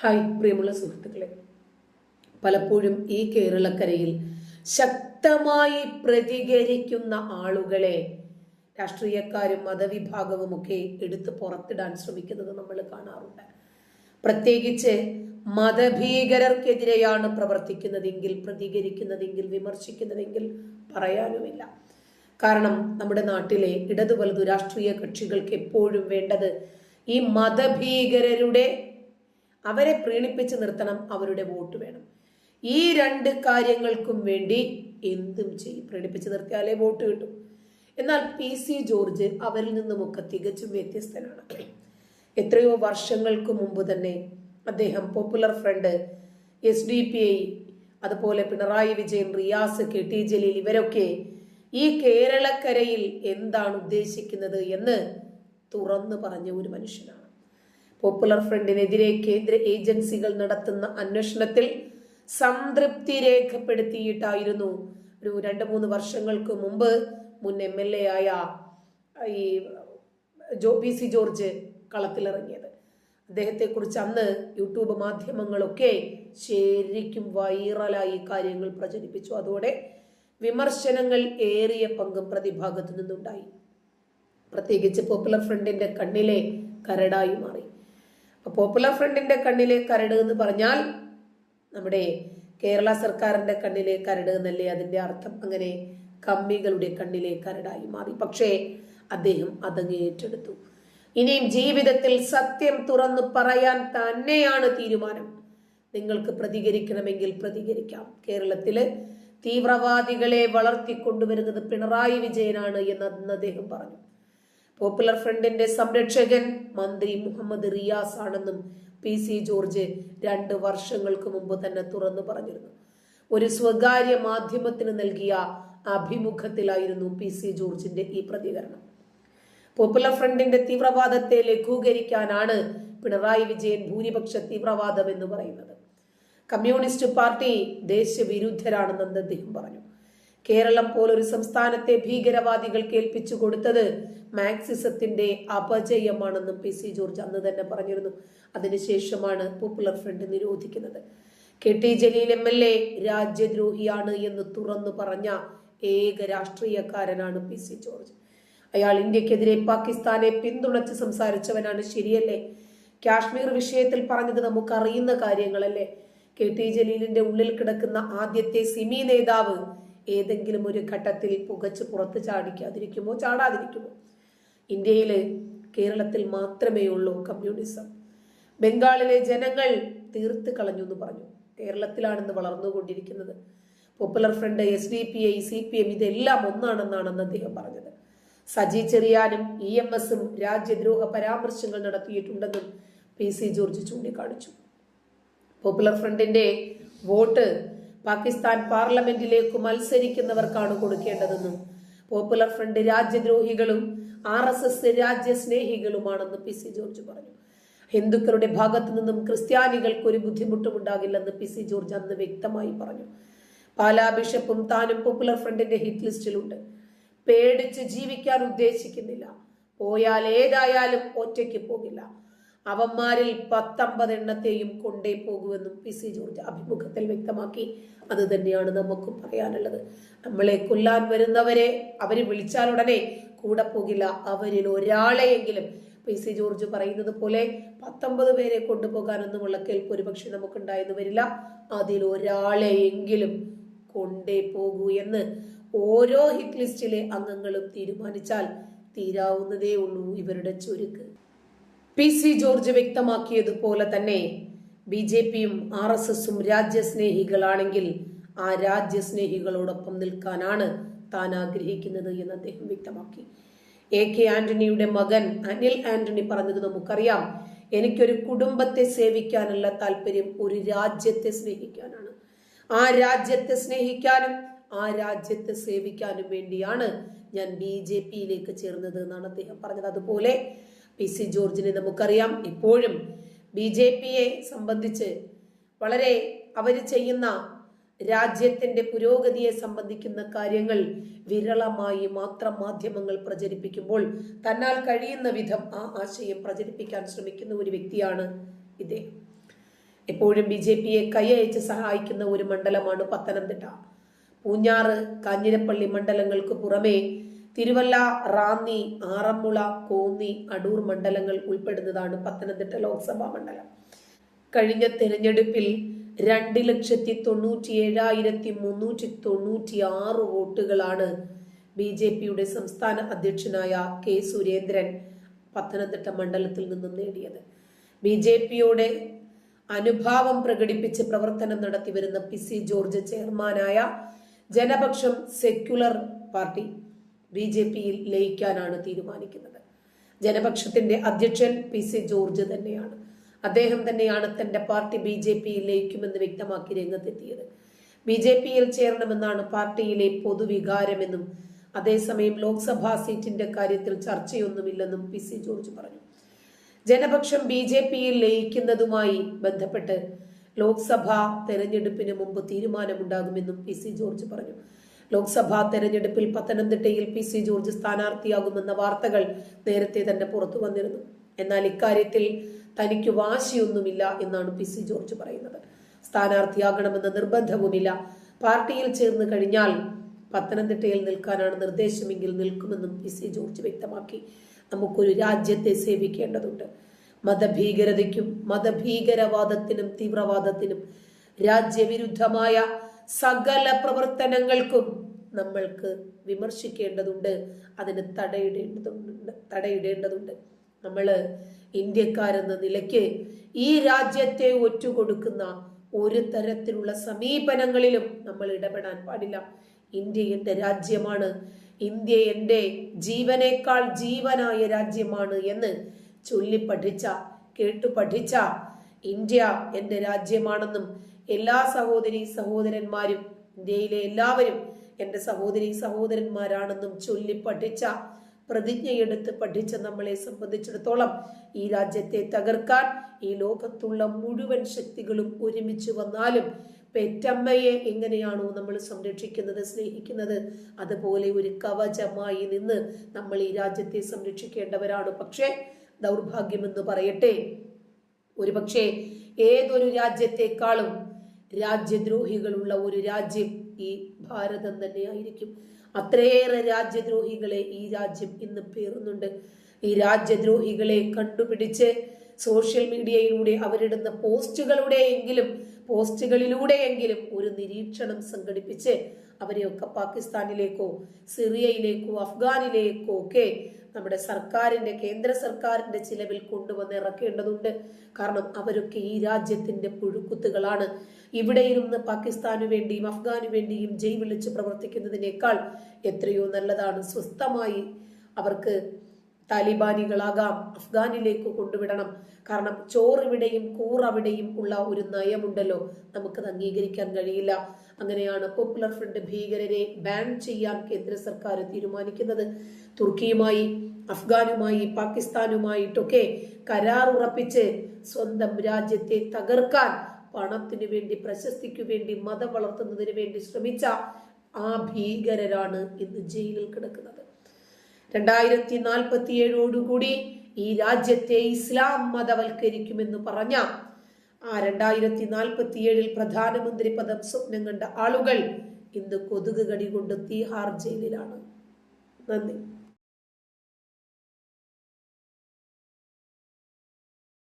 Hi പ്രിയമുള്ള സുഹൃത്തുക്കളെ. പലപ്പോഴും ഈ കേരളക്കരയിൽ ശക്തമായി പ്രതികരിക്കുന്ന ആളുകളെ രാഷ്ട്രീയക്കാരും മതവിഭാഗവും ഒക്കെ എടുത്ത് പുറത്തിടാൻ ശ്രമിക്കുന്നത് നമ്മൾ കാണാറുണ്ട്. പ്രത്യേകിച്ച് മതഭീകരർക്കെതിരെയാണ് പ്രവർത്തിക്കുന്നതെങ്കിൽ പ്രതികരിക്കുന്നതെങ്കിൽ വിമർശിക്കുന്നതെങ്കിൽ പറയാനുമില്ല. കാരണം നമ്മുടെ നാട്ടിലെ ഇടതു വലതു രാഷ്ട്രീയ കക്ഷികൾക്ക് എപ്പോഴും വേണ്ടത് ഈ മതഭീകരരുടെ അവരെ പ്രീണിപ്പിച്ച് നിർത്തണം അവരുടെ വോട്ട് വേണം. ഈ രണ്ട് കാര്യങ്ങൾക്കും വേണ്ടി എന്തും ചെയ്യും. പ്രീണിപ്പിച്ച് നിർത്തിയാലേ വോട്ട് കിട്ടും. എന്നാൽ പി സി ജോർജ് അവരിൽ നിന്നുമൊക്കെ തികച്ചും വ്യത്യസ്തനാണ്. എത്രയോ വർഷങ്ങൾക്ക് മുമ്പ് തന്നെ അദ്ദേഹം popular front S D P I അതുപോലെ പിണറായി വിജയൻ റിയാസ് കെ ടി ജലീൽ ഇവരൊക്കെ ഈ കേരളക്കരയിൽ എന്താണ് ഉദ്ദേശിക്കുന്നത് എന്ന് തുറന്നു പറഞ്ഞ ഒരു മനുഷ്യനാണ്. പോപ്പുലർ ഫ്രണ്ടിനെതിരെ കേന്ദ്ര ഏജൻസികൾ നടത്തുന്ന അന്വേഷണത്തിൽ സംതൃപ്തി രേഖപ്പെടുത്തിയിട്ടായിരുന്നു. ഒരു രണ്ട് മൂന്ന് വർഷങ്ങൾക്ക് മുമ്പ് മുൻ എം എൽ എ ആയ ഈ ജോ പി സി ജോർജ് കളത്തിലിറങ്ങിയത്. അദ്ദേഹത്തെക്കുറിച്ച് അന്ന് യൂട്യൂബ് മാധ്യമങ്ങളൊക്കെ ശരിക്കും വൈറലായി കാര്യങ്ങൾ പ്രചരിപ്പിച്ചു. അതോടെ വിമർശനങ്ങൾ ഏറിയ പങ്കും പ്രതിഭാഗത്തു നിന്നുണ്ടായി. പ്രത്യേകിച്ച് പോപ്പുലർ ഫ്രണ്ടിന്റെ കണ്ണിലെ കരടായി മാറി. പോപ്പുലർ ഫ്രണ്ടിന്റെ കണ്ണിലെ കരട് എന്ന് പറഞ്ഞാൽ നമ്മുടെ കേരള സർക്കാരിന്റെ കണ്ണിലെ കരട് എന്നല്ലേ അതിന്റെ അർത്ഥം? അങ്ങനെ കമ്മികളുടെ കണ്ണിലെ കരടായി മാറി. പക്ഷേ അദ്ദേഹം അതങ്ങ് ഏറ്റെടുത്തു. ഇനിയും ജീവിതത്തിൽ സത്യം തുറന്നു പറയാൻ തന്നെയാണ് തീരുമാനം. നിങ്ങൾക്ക് പ്രതികരിക്കണമെങ്കിൽ പ്രതികരിക്കാം. കേരളത്തിൽ തീവ്രവാദികളെ വളർത്തിക്കൊണ്ടുവരുന്നത് പിണറായി വിജയനാണ് എന്ന് അദ്ദേഹം പറഞ്ഞു. പോപ്പുലർ ഫ്രണ്ടിന്റെ സംരക്ഷകൻ മന്ത്രി മുഹമ്മദ് റിയാസ് ആണെന്നും പി സി ജോർജ് രണ്ട് വർഷങ്ങൾക്ക് മുമ്പ് തന്നെ തുറന്നു പറഞ്ഞിരുന്നു. ഒരു സ്വകാര്യ മാധ്യമത്തിന് നൽകിയ അഭിമുഖത്തിലായിരുന്നു പി സി ജോർജിന്റെ ഈ പ്രതികരണം. പോപ്പുലർ ഫ്രണ്ടിന്റെ തീവ്രവാദത്തെ ലഘൂകരിക്കാനാണ് പിണറായി വിജയൻ ഭൂരിപക്ഷ തീവ്രവാദം എന്ന് പറയുന്നത്. കമ്മ്യൂണിസ്റ്റ് പാർട്ടി ദേശവിരുദ്ധരാണെന്ന് അദ്ദേഹം പറഞ്ഞു. കേരളം പോലൊരു സംസ്ഥാനത്തെ ഭീകരവാദികൾ കേൾപ്പിച്ചു കൊടുത്തത് മാക്സിസത്തിന്റെ അപജയമാണെന്നും പി സി ജോർജ് അന്ന് തന്നെ പറഞ്ഞിരുന്നു. അതിനുശേഷമാണ് popular front നിരോധിക്കുന്നത്. K T Jaleel M L A രാജ്യദ്രോഹിയാണ് എന്ന് തുറന്നു പറഞ്ഞ ഏക രാഷ്ട്രീയക്കാരനാണ് പി സി ജോർജ്. അയാൾ ഇന്ത്യക്കെതിരെ പാകിസ്ഥാനെ പിന്തുണച്ച് സംസാരിച്ചവനാണ് ശരിയല്ലേ? കാശ്മീർ വിഷയത്തിൽ പറഞ്ഞത് നമുക്കറിയുന്ന കാര്യങ്ങളല്ലേ? കെ ടി ജലീലിന്റെ ഉള്ളിൽ കിടക്കുന്ന ആദ്യത്തെ സിമി നേതാവ് ഏതെങ്കിലും ഒരു ഘട്ടത്തിൽ പുകച്ച് പുറത്ത് ചാടിക്കാതിരിക്കുമോ? ചാടാതിരിക്കുമോ? ഇന്ത്യയിൽ കേരളത്തിൽ മാത്രമേ ഉള്ളൂ കമ്മ്യൂണിസം. ബംഗാളിലെ ജനങ്ങൾ തീർത്ത് കളഞ്ഞു എന്ന് പറഞ്ഞു. കേരളത്തിലാണെന്ന് വളർന്നുകൊണ്ടിരിക്കുന്നത്. Popular front S D P I C P M ഇതെല്ലാം ഒന്നാണെന്നാണെന്ന് അദ്ദേഹം പറഞ്ഞത്. സജി ചെറിയാനും ഇ എം എസും രാജ്യദ്രോഹ പരാമർശങ്ങൾ നടത്തിയിട്ടുണ്ടെന്നും പി സി ജോർജ് ചൂണ്ടിക്കാണിച്ചു. പോപ്പുലർ ഫ്രണ്ടിന്റെ വോട്ട് പാകിസ്ഥാൻ പാർലമെന്റിലേക്ക് മത്സരിക്കുന്നവർക്കാണ് കൊടുക്കേണ്ടതെന്നും പോപ്പുലർ ഫ്രണ്ട് രാജ്യദ്രോഹികളും ആർ എസ് എസ് രാജ്യസ്നേഹികളുമാണെന്ന് പി സി ജോർജ് പറഞ്ഞു. ഹിന്ദുക്കളുടെ ഭാഗത്തു നിന്നും ക്രിസ്ത്യാനികൾക്ക് ഒരു ബുദ്ധിമുട്ടും ഉണ്ടാകില്ലെന്ന് പി സി ജോർജ് അന്ന് വ്യക്തമായി പറഞ്ഞു. പാലാ ബിഷപ്പും താനും പോപ്പുലർ ഫ്രണ്ടിന്റെ ഹിറ്റ് ലിസ്റ്റിലുണ്ട്. പേടിച്ച് ജീവിക്കാൻ ഉദ്ദേശിക്കുന്നില്ല. പോയാൽ ഏതായാലും ഒറ്റയ്ക്ക് പോകില്ല. അവന്മാരിൽ പത്തൊമ്പത് എണ്ണത്തെയും കൊണ്ടേ പോകുമെന്നും പി സി ജോർജ് അഭിമുഖത്തിൽ വ്യക്തമാക്കി. അത് തന്നെയാണ് നമുക്ക് പറയാനുള്ളത്. നമ്മളെ കൊല്ലാൻ വരുന്നവരെ അവർ വിളിച്ചാൽ ഉടനെ കൂടെ പോകില്ല. അവരിൽ ഒരാളെയെങ്കിലും പി സി ജോർജ് പറയുന്നത് പോലെ പത്തൊമ്പത് പേരെ കൊണ്ടുപോകാനൊന്നുമുള്ള കേൾപ്പ് ഒരുപക്ഷെ നമുക്കുണ്ടായെന്ന് വരില്ല. അതിൽ ഒരാളെയെങ്കിലും കൊണ്ടേ പോകൂ എന്ന് ഓരോ ഹിറ്റ് ലിസ്റ്റിലെ അംഗങ്ങളും തീരുമാനിച്ചാൽ തീരാവുന്നതേ ഉള്ളൂ ഇവരുടെ ചുരുക്ക്. പി സി ജോർജ് വ്യക്തമാക്കിയതുപോലെ തന്നെ ബി ജെ പിയും ആർ എസ് എസും രാജ്യസ്നേഹികളാണെങ്കിൽ ആ രാജ്യസ്നേഹികളോടൊപ്പം നിൽക്കാനാണ് താൻ ആഗ്രഹിക്കുന്നത് എന്ന് അദ്ദേഹം വ്യക്തമാക്കി. എ കെ ആന്റണിയുടെ മകൻ അനിൽ ആന്റണി പറഞ്ഞത് നമുക്കറിയാം. എനിക്കൊരു കുടുംബത്തെ സേവിക്കാനുള്ള താല്പര്യം ഒരു രാജ്യത്തെ സ്നേഹിക്കാനാണ്. ആ രാജ്യത്തെ സ്നേഹിക്കാനും ആ രാജ്യത്തെ സേവിക്കാനും വേണ്ടിയാണ് ഞാൻ ബി ജെ പിയിലേക്ക് ചേർന്നത് എന്നാണ് അദ്ദേഹം പറഞ്ഞത്. അതുപോലെ പി സി ജോർജിനെ നമുക്കറിയാം. ഇപ്പോഴും ബി ജെ പിയെ സംബന്ധിച്ച് വളരെ അവർ ചെയ്യുന്ന രാജ്യത്തിന്റെ പുരോഗതിയെ സംബന്ധിക്കുന്ന കാര്യങ്ങൾ വിരളമായി മാത്രം മാധ്യമങ്ങൾ പ്രചരിപ്പിക്കുമ്പോൾ തന്നാൽ കഴിയുന്ന വിധം ആ ആശയം പ്രചരിപ്പിക്കാൻ ശ്രമിക്കുന്ന ഒരു വ്യക്തിയാണ് ഇദ്ദേഹം. എപ്പോഴും ബി ജെ പിയെ കൈയച്ച് സഹായിക്കുന്ന ഒരു മണ്ഡലമാണ് പത്തനംതിട്ട. പൂഞ്ഞാറ് കാഞ്ഞിരപ്പള്ളി മണ്ഡലങ്ങൾക്ക് പുറമെ തിരുവല്ല റാന്നി ആറന്മുള കോന്നി അടൂർ മണ്ഡലങ്ങൾ ഉൾപ്പെടുന്നതാണ് പത്തനംതിട്ട ലോക്സഭാ മണ്ഡലം. കഴിഞ്ഞ തെരഞ്ഞെടുപ്പിൽ രണ്ട് ലക്ഷത്തി തൊണ്ണൂറ്റി ഏഴായിരത്തി മുന്നൂറ്റി തൊണ്ണൂറ്റി ആറ് വോട്ടുകളാണ് ബി ജെ പിയുടെ സംസ്ഥാന അധ്യക്ഷനായ കെ സുരേന്ദ്രൻ പത്തനംതിട്ട മണ്ഡലത്തിൽ നിന്നും നേടിയത്. ബി ജെ പിയുടെ അനുഭാവം പ്രകടിപ്പിച്ച് പ്രവർത്തനം നടത്തി വരുന്ന പി സി ജോർജ് ചെയർമാനായ Janapaksham secular party B J പിയിൽ ലയിക്കാനാണ് തീരുമാനിക്കുന്നത്. ജനപക്ഷത്തിന്റെ അധ്യക്ഷൻ പി സി ജോർജ് തന്നെയാണ്. അദ്ദേഹം തന്നെയാണ് തന്റെ പാർട്ടി ബി ജെ പിയിൽ ലയിക്കുമെന്ന് വ്യക്തമാക്കി രംഗത്തെത്തിയത്. ബി ജെ പിയിൽ ചേരണമെന്നാണ് പാർട്ടിയിലെ പൊതുവികാരമെന്നും അതേസമയം ലോക്സഭാ സീറ്റിന്റെ കാര്യത്തിൽ ചർച്ചയൊന്നുമില്ലെന്നും പി സി ജോർജ് പറഞ്ഞു. ജനപക്ഷം ബി ജെ പിയിൽ ലയിക്കുന്നതുമായി ബന്ധപ്പെട്ട് ലോക്സഭാ തെരഞ്ഞെടുപ്പിന് മുമ്പ് തീരുമാനമുണ്ടാകുമെന്നും പി സി ജോർജ് പറഞ്ഞു. ലോക്സഭാ തെരഞ്ഞെടുപ്പിൽ പത്തനംതിട്ടയിൽ പി സി ജോർജ് സ്ഥാനാർത്ഥിയാകുമെന്ന വാർത്തകൾ നേരത്തെ തന്നെ പുറത്തു വന്നിരുന്നു. എന്നാൽ ഇക്കാര്യത്തിൽ തനിക്ക് വാശിയൊന്നുമില്ല എന്നാണ് പി സി ജോർജ് പറയുന്നത്. സ്ഥാനാർത്ഥിയാകണമെന്ന നിർബന്ധവുമില്ല. പാർട്ടിയിൽ ചേർന്ന് കഴിഞ്ഞാൽ പത്തനംതിട്ടയിൽ നിൽക്കാനാണ് നിർദ്ദേശമെങ്കിൽ നിൽക്കുമെന്നും പി സി ജോർജ് വ്യക്തമാക്കി. നമുക്കൊരു രാജ്യത്തെ സേവിക്കേണ്ടതുണ്ട്. മതഭീകരതയ്ക്കും മതഭീകരവാദത്തിനും തീവ്രവാദത്തിനും രാജ്യവിരുദ്ധമായ സകല പ്രവർത്തനങ്ങൾക്കും നമ്മൾക്ക് വിമർശിക്കേണ്ടതുണ്ട്. അതിന് തടയിടേണ്ടതുണ്ട് തടയിടേണ്ടതുണ്ട്. നമ്മൾ ഇന്ത്യക്കാരെന്ന നിലയ്ക്ക് ഈ രാജ്യത്തെ ഒറ്റുകൊടുക്കുന്ന ഒരു തരത്തിലുള്ള സമീപനങ്ങളിലും നമ്മൾ ഇടപെടാൻ പാടില്ല. ഇന്ത്യ എന്റെ രാജ്യമാണ്. ഇന്ത്യ എന്റെ ജീവനേക്കാൾ ജീവനായ രാജ്യമാണ് എന്ന് ചൊല്ലി പഠിച്ച കേട്ടു പഠിച്ച ഇന്ത്യ എന്റെ രാജ്യമാണെന്നും എല്ലാ സഹോദരി സഹോദരന്മാരും ഇന്ത്യയിലെ എല്ലാവരും എന്റെ സഹോദരി സഹോദരന്മാരാണെന്നും ചൊല്ലി പഠിച്ച പ്രതിജ്ഞയെടുത്ത് പഠിച്ച നമ്മളെ സംബന്ധിച്ചിടത്തോളം ഈ രാജ്യത്തെ തകർക്കാൻ ഈ ലോകത്തുള്ള മുഴുവൻ ശക്തികളും ഒരുമിച്ച് വന്നാലും പെറ്റമ്മയെ എങ്ങനെയാണോ നമ്മൾ സംരക്ഷിക്കുന്നത് സ്നേഹിക്കുന്നത് അതുപോലെ ഒരു കവചമായി നിന്ന് നമ്മൾ ഈ രാജ്യത്തെ സംരക്ഷിക്കേണ്ടവരാണ്. പക്ഷേ ദൗർഭാഗ്യമെന്ന് പറയട്ടെ ഒരുപക്ഷെ ഏതൊരു രാജ്യത്തെക്കാളും രാജ്യദ്രോഹികളുള്ള ഒരു രാജ്യം ഈ ഭാരതം തന്നെയായിരിക്കും അത്രയേറെ രാജ്യദ്രോഹികളെ ഈ രാജ്യം ഇന്ന് പേറുന്നുണ്ട്. ഈ രാജ്യദ്രോഹികളെ കണ്ടുപിടിച്ച് സോഷ്യൽ മീഡിയയിലൂടെ അവരിടുന്ന പോസ്റ്റുകളുടെയെങ്കിലും പോസ്റ്റുകളിലൂടെയെങ്കിലും ഒരു നിരീക്ഷണം സംഘടിപ്പിച്ച് അവരെയൊക്കെ പാകിസ്ഥാനിലേക്കോ സിറിയയിലേക്കോ അഫ്ഗാനിലേക്കോ ഒക്കെ നമ്മുടെ സർക്കാരിന്റെ കേന്ദ്ര സർക്കാരിന്റെ ചിലവിൽ കൊണ്ടുവന്ന് ഇറക്കേണ്ടതുണ്ട്. കാരണം അവരൊക്കെ ഈ രാജ്യത്തിന്റെ പുഴുക്കുത്തുകളാണ്. ഇവിടെ ഇരുന്ന് പാകിസ്ഥാനു വേണ്ടിയും അഫ്ഗാനു വേണ്ടിയും ജയ് വിളിച്ച് പ്രവർത്തിക്കുന്നതിനേക്കാൾ എത്രയോ നല്ലതാണ്. സ്വസ്ഥമായി അവർക്ക് താലിബാനികളാകാം അഫ്ഗാനിലേക്ക് കൊണ്ടുവിടണം. കാരണം ചോറിവിടെയും കൂറവിടെയും ഉള്ള ഒരു നയമുണ്ടല്ലോ. നമുക്കത് അംഗീകരിക്കാൻ കഴിയില്ല. അങ്ങനെയാണ് പോപ്പുലർ ഫ്രണ്ട് ഭീകരരെ ബാൻ ചെയ്യാൻ കേന്ദ്ര സർക്കാർ തീരുമാനിക്കുന്നത്. തുർക്കിയുമായി അഫ്ഗാനുമായി പാകിസ്ഥാനുമായിട്ടൊക്കെ കരാർ ഉറപ്പിച്ച് സ്വന്തം രാജ്യത്തെ തകർക്കാൻ പണത്തിനു വേണ്ടി പ്രശസ്തിക്കു വേണ്ടി മതം വളർത്തുന്നതിന് വേണ്ടി ശ്രമിച്ച ആ ഭീകരരാണ് ഇന്ന് ജയിലിൽ കിടക്കുന്നത്. രണ്ടായിരത്തി നാൽപ്പത്തി ഏഴോടുകൂടി ഈ രാജ്യത്തെ ഇസ്ലാം മതവൽക്കരിക്കുമെന്ന് പറഞ്ഞ ആ രണ്ടായിരത്തി നാൽപ്പത്തി ഏഴിൽ പ്രധാനമന്ത്രി പദം സ്വപ്നം കണ്ട ആളുകൾ ഇന്ന് കൊതുക് കടി കൊണ്ട് തീഹാർ ജയിലിലാണ്. നന്ദി.